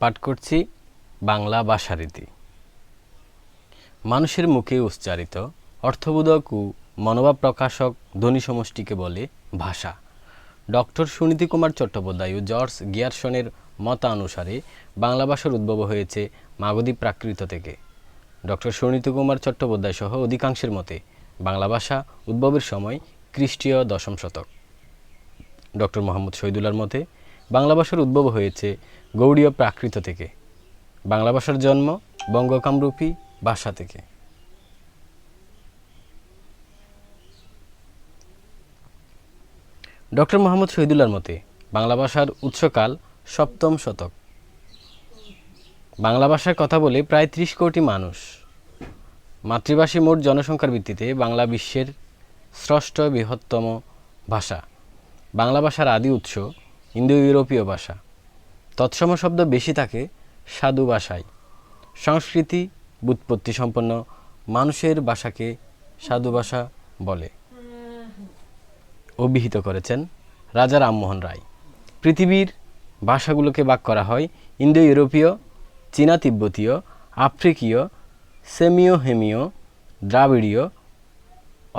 পাঠ করছি বাংলা ভাষারীতি। মানুষের মুখে উচ্চারিত অর্থবোধক ও মনোভাব প্রকাশক ধ্বনি সমষ্টিকে বলে ভাষা। ডক্টর সুনীতি কুমার চট্টোপাধ্যায় ও জর্জ গিয়ারসনের মতানুসারে বাংলা ভাষার উদ্ভব হয়েছে মাগধী প্রাকৃত থেকে। ডক্টর সুনীতি কুমার চট্টোপাধ্যায় সহ অধিকাংশের মতে বাংলা ভাষা উদ্ভবের সময় খ্রিস্টীয় দশম শতক। ডক্টর মোহাম্মদ শহীদুল্লার মতে বাংলা ভাষার উদ্ভব হয়েছে গৌড়ীয় প্রাকৃত থেকে। বাংলা ভাষার জন্ম বঙ্গকামরূপী ভাষা থেকে। ডক্টর মোহাম্মদ শহীদুল্লার মতে, বাংলা ভাষার উৎসকাল সপ্তম শতক। বাংলা ভাষার কথা বলে প্রায় ত্রিশ কোটি মানুষ। মাতৃভাষী মোট জনসংখ্যার ভিত্তিতে বাংলা বিশ্বের ষষ্ঠ বৃহত্তম ভাষা। বাংলা ভাষার আদি উৎস ইন্দো ইউরোপীয় ভাষা। তৎসম শব্দ বেশি থাকে সাধু ভাষায়। সংস্কৃতি বুৎপত্তি সম্পন্ন মানুষের ভাষাকে সাধু ভাষা বলে। অভিহিত করেছেন রাজা রামমোহন রায়। পৃথিবীর ভাষাগুলোকে ভাগ করা হয় ইন্দো ইউরোপীয় চীনা তিব্বতীয়, আফ্রিকীয় সেমিও হেমিও দ্রাবিড়ীয়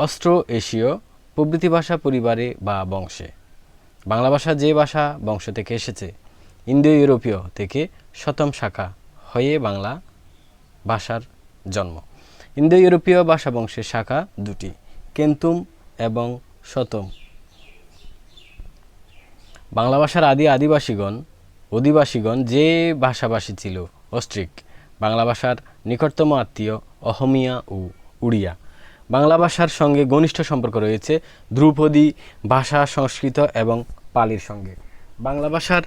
অস্ট্রো এশীয় প্রভৃতি ভাষা পরিবারে বা বংশে। বাংলা ভাষা যে ভাষা বংশ থেকে এসেছে, ইন্দো ইউরোপীয় থেকে শতম শাখা হয়ে বাংলা ভাষার জন্ম। ইন্দো ইউরোপীয় ভাষা বংশের শাখা দুটি, কেন্তুম এবং শতম। বাংলা ভাষার আদি আদিবাসীগণ, অধিবাসীগণ যে ভাষাভাষী ছিল অস্ট্রিক, বাংলা ভাষার নিকটতম আত্মীয় অহমিয়া ও উড়িয়া। বাংলা ভাষার সঙ্গে ঘনিষ্ঠ সম্পর্ক রয়েছে ধ্রুপদী ভাষা সংস্কৃত এবং পালির সঙ্গে। বাংলা ভাষার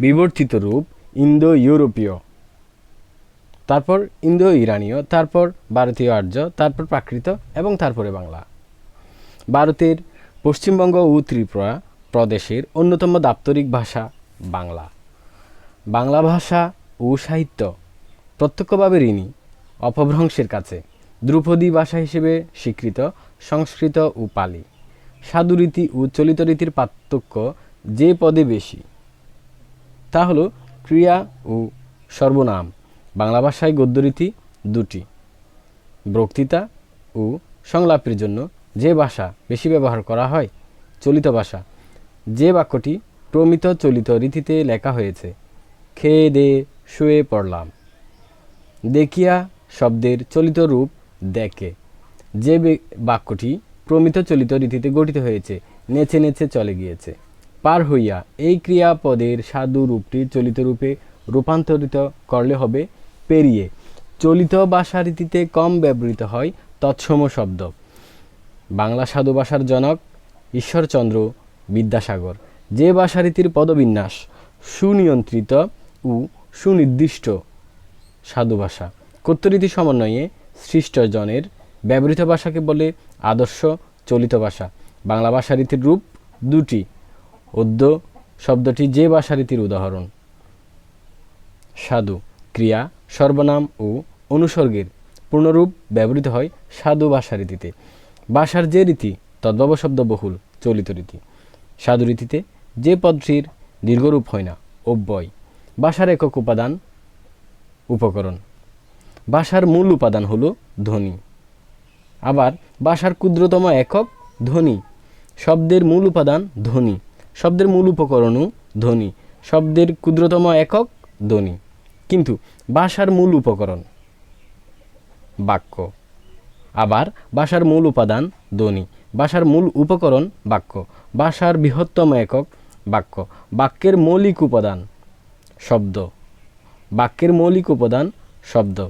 বিবর্তিত রূপ ইন্দো ইউরোপীয় তারপর ইন্দো ইরানীয় তারপর ভারতীয় আর্য, তারপর প্রাকৃত এবং তারপরে বাংলা। ভারতের পশ্চিমবঙ্গ ও ত্রিপুরা প্রদেশের অন্যতম দাপ্তরিক ভাষা বাংলা। বাংলা ভাষা ও সাহিত্য প্রত্যক্ষভাবে ঋণী, অপভ্রংশের কাছে। ধ্রুপদী ভাষা হিসেবে স্বীকৃত, সংস্কৃত ও পালি। সাধুরীতি ও চলিত রীতির পার্থক্য যে পদে বেশি, তা হলো ক্রিয়া ও সর্বনাম। বাংলা ভাষায় গদ্যরীতি দুটি, বক্তৃতা ও সংলাপের জন্য যে ভাষা বেশি ব্যবহার করা হয়, চলিত ভাষা। যে বাক্যটি প্রমিত চলিত রীতিতে লেখা হয়েছে খেয়ে দে শুয়ে পড়লাম। দেখিয়া শব্দের চলিত রূপ দেখে। যে বাক্যটি প্রমিত চলিত রীতিতে গঠিত হয়েছে। নেচে নেচে চলে গিয়েছে। পার হইয়া এই ক্রিয়াপদের সাধু রূপটি চলিত রূপে রূপান্তরিত করলে হবে পেরিয়ে। চলিত ভাষা রীতিতে কম ব্যবহৃত হয় তৎসম শব্দ। বাংলা সাধু ভাষার জনক ঈশ্বরচন্দ্র বিদ্যাসাগর। যে ভাষারীতির পদবিন্যাস, সুনিয়ন্ত্রিত ও সুনির্দিষ্ট সাধু ভাষা। কর্তরীতি সমন্বয়ে সৃষ্টজনের ব্যবহৃত ভাষাকে বলে আদর্শ চলিত ভাষা। বাংলা ভাষারীতির রূপ দুটি। অদ্য শব্দটি যে ভাষারীতির উদাহরণ। সাধু, ক্রিয়া, সর্বনাম ও অনুসর্গের পূর্ণরূপ ব্যবহৃত হয় সাধু ভাষারীতিতে। ভাষার যে রীতি, তদ্ভব শব্দ বহুল চলিত রীতি। সাধু রীতিতে যে পদটির দীর্ঘরূপ হয় না, অব্যয়। ভাষার একক উপাদান, উপকরণ। ভাষার মূল উপাদান হল ধ্বনি। আবার ভাষার ক্ষুদ্রতম একক ধ্বনি। শব্দের মূল উপাদান ধ্বনি। শব্দের মূল উপকরণও ধ্বনি। শব্দের ক্ষুদ্রতম একক ধ্বনি। কিন্তু ভাষার মূল উপকরণ, বাক্য। আবার ভাষার মূল উপাদান ধ্বনি। ভাষার মূল উপকরণ, বাক্য। ভাষার বৃহত্তম একক, বাক্য। বাক্যের মৌলিক উপাদান, শব্দ। বাক্যের মৌলিক উপাদান, শব্দ।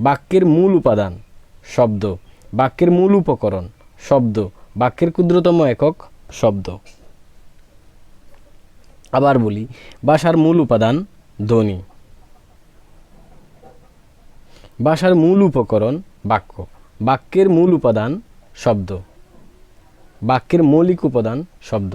বাক্যের মূল উপাদান, শব্দ। বাক্যের মূল উপকরণ, শব্দ। বাক্যের ক্ষুদ্রতম একক, শব্দ। আবার বলি ভাষার মূল উপাদান ধ্বনি। ভাষার মূল উপকরণ বাক্য। বাক্যের মূল উপাদান শব্দ। বাক্যের মৌলিক উপাদান শব্দ।